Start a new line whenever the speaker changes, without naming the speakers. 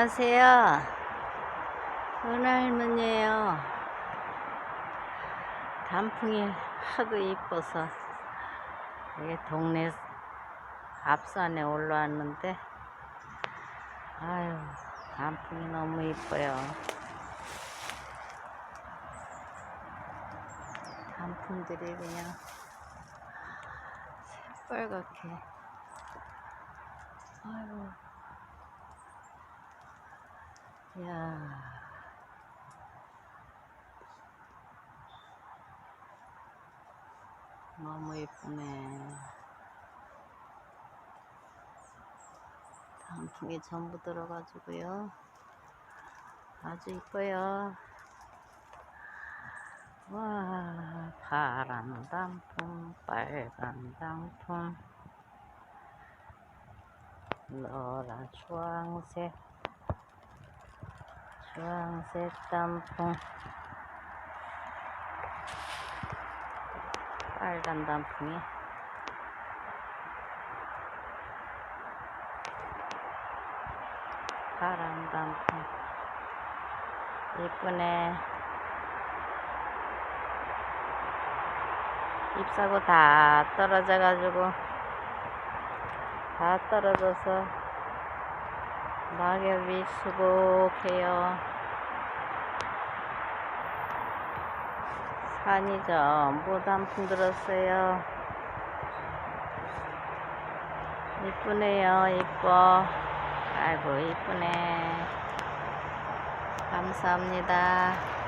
안녕하세요. 은할머니예요. 단풍이 하도 이뻐서 여기 동네 앞산에 올라왔는데 아유 단풍이 너무 이뻐요. 단풍들이 그냥 새빨갛게 아유 야 너무 예쁘네. 단풍이 전부 들어가지고요. 아주 이뻐요. 와, 파란 단풍, 빨간 단풍, 노란 주황색, 주황색 단풍, 빨간 단풍이. 파란 단풍. 이쁘네. 잎사고 다 떨어져 가지고 다 떨어져서 낙엽이 수북해요. 산이 전부 단풍 들었어요. 이쁘네요 이뻐. 아이고 이쁘네. 감사합니다